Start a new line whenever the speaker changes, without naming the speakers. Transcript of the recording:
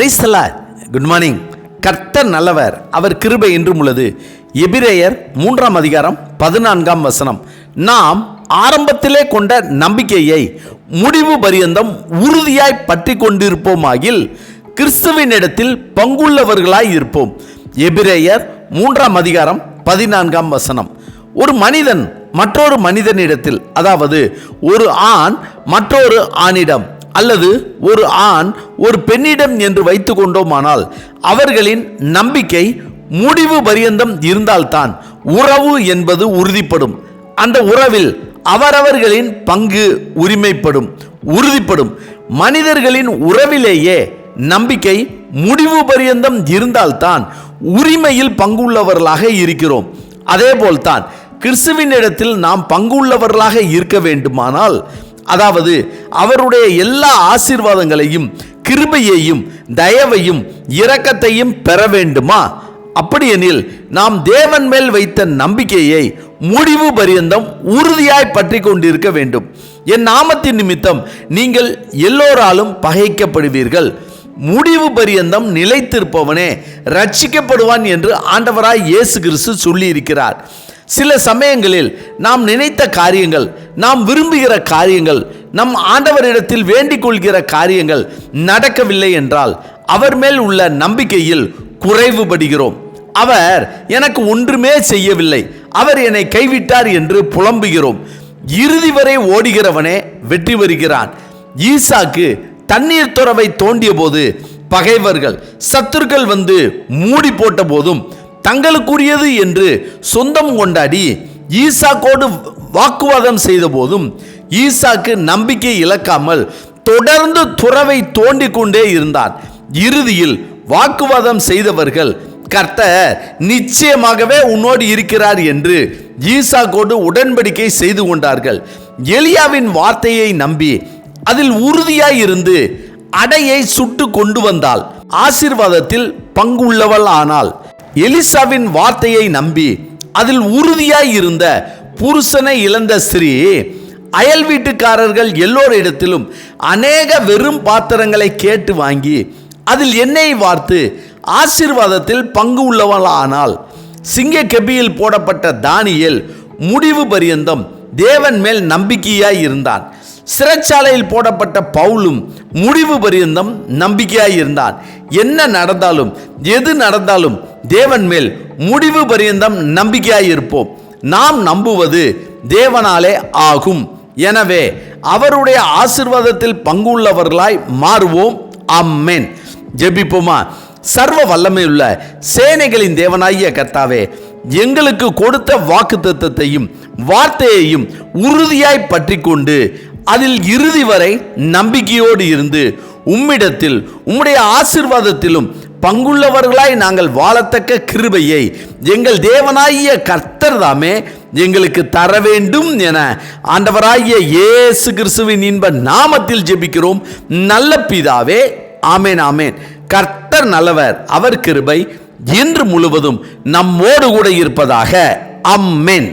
பிரைஸ்தலா good morning கர்த்தர் நல்லவர். அவர் கிருபை என்றும் உள்ளது. எபிரேயர் மூன்றாம் அதிகாரம் பதினான்காம் வசனம். நாம் ஆரம்பத்திலே கொண்ட நம்பிக்கையை முடிவு பரியந்தம் உறுதியாய் பற்றி கொண்டிருப்போமாகில் கிறிஸ்துவினிடத்தில் பங்குள்ளவர்களாய் இருப்போம். எபிரேயர் மூன்றாம் அதிகாரம் பதினான்காம் வசனம். ஒரு மனிதன் மற்றொரு மனிதனிடத்தில் அதாவது ஒரு ஆண் மற்றொரு ஆணிடம் அல்லது ஒரு ஆண் ஒரு பெண்ணிடம் என்று வைத்து கொண்டோமானால் அவர்களின் நம்பிக்கை முடிவு பரியந்தம் இருந்தால்தான் உறவு என்பது உறுதிப்படும். அந்த உறவில் அவரவர்களின் பங்கு உரிமைப்படும் உறுதிப்படும். மனிதர்களின் உறவிலேயே நம்பிக்கை முடிவு பரியந்தம் இருந்தால்தான் உரிமையில் பங்குள்ளவர்களாக இருக்கிறோம். அதேபோல்தான் கிறிஸ்துவினிடத்தில் நாம் பங்குள்ளவர்களாக இருக்க வேண்டுமானால் அதாவது அவருடைய எல்லா ஆசீர்வாதங்களையும் கிருபையையும் தயவையும் இரக்கத்தையும் பெற வேண்டுமா? அப்படியெனில் நாம் தேவன் மேல் வைத்த நம்பிக்கையை முடிவு பரியந்தம் உறுதியாய் பற்றி கொண்டிருக்க வேண்டும். என் நாமத்தின் நிமித்தம் நீங்கள் எல்லோராலும் பகைக்கப்படுவீர்கள். முடிவு பரியந்தம் நிலைத்திருப்பவனே ரட்சிக்கப்படுவான் என்று ஆண்டவராய் இயேசு கிறிஸ்து சொல்லியிருக்கிறார். சில சமயங்களில் நாம் நினைத்த காரியங்கள் நாம் விரும்புகிற காரியங்கள் நம் ஆண்டவரிடத்தில் வேண்டிக் கொள்கிற காரியங்கள் நடக்கவில்லை என்றால் அவர் மேல் உள்ள நம்பிக்கையில் குறைவுபடுகிறோம். அவர் எனக்கு ஒன்றுமே செய்யவில்லை. அவர் என்னை கைவிட்டார் என்று புலம்புகிறோம். இறுதி வரை ஓடுகிறவனே வெற்றி வருகிறான் ஈசாக்கு தண்ணீர் துறவை தோண்டிய போது பகைவர்கள் சத்துருக்கள் வந்து மூடி போட்ட போதும் தங்களுக்குரியது என்று சொந்தம் கொண்டாடி ஈசாக்கோடு வாக்குவாதம் செய்த போதும் ஈசாக்கு நம்பிக்கை இழக்காமல் தொடர்ந்து துறவை தோண்டிக் கொண்டே இருந்தான் இறுதியில் வாக்குவாதம் செய்தவர்கள் கர்த்தர் நிச்சயமாகவே உன்னோடு இருக்கிறார் என்று ஈசாக்கோடு உடன்படிக்கை செய்து கொண்டார்கள். எலியாவின் வார்த்தையை நம்பி அதில் உறுதியாயிருந்து அடையை சுட்டு கொண்டு வந்தால் ஆசீர்வாதத்தில் பங்குள்ளவள் ஆனாள். எலிசாவின் வார்த்தையை நம்பி அதில் உறுதியாய் இருந்த புருஷனை இழந்த ஸ்ரீ அயல் வீட்டுக்காரர்கள் எல்லோரிடத்திலும் அநேக வெறும் பாத்திரங்களை கேட்டு வாங்கி அதில் எண்ணெய் வார்த்து ஆசீர்வாதத்தில் பங்கு உள்ளவளானால் சிங்க கெபியில் போடப்பட்ட தானியல் முடிவு பரியந்தம் தேவன் மேல் நம்பிக்கையாய் இருந்தான். சிறைச்சாலையில் போடப்பட்ட பவுலும் முடிவு பரியந்தம் நம்பிக்கையாய் இருந்தான். என்ன நடந்தாலும் எது நடந்தாலும் தேவன் மேல் முடிவு பரியந்தம் நம்பிக்கையாய் இருப்போம். நாம் நம்புவது தேவனாலே ஆகும். எனவே அவருடைய ஆசிர்வாதத்தில் பங்குள்ளவர்களாய் மாறுவோம். அம்மேன் ஜெபிப்போமா? சர்வ வல்லமையுள்ள சேனைகளின் தேவனாகிய கர்த்தாவே எங்களுக்கு கொடுத்த வாக்கு வார்த்தையையும் உறுதியாய் பற்றி கொண்டு அதில் இறுதி வரை நம்பிக்கையோடு இருந்து உம்மிடத்தில் உம்முடைய ஆசிர்வாதத்திலும் பங்குள்ளவர்களாய் நாங்கள் வாழத்தக்க கிருபையை எங்கள் தேவனாகிய கர்த்தர் தாமே எங்களுக்கு தர வேண்டும் என ஆண்டவராகிய இயேசு கிறிஸ்துவின் இன்ப நாமத்தில் ஜெபிக்கிறோம். நல்ல பிதாவே ஆமேன் ஆமேன். கர்த்தர் நல்லவர் அவர் கிருபை இன்று முழுவதும் நம்மோடு கூட இருப்பதாக. அம்மேன்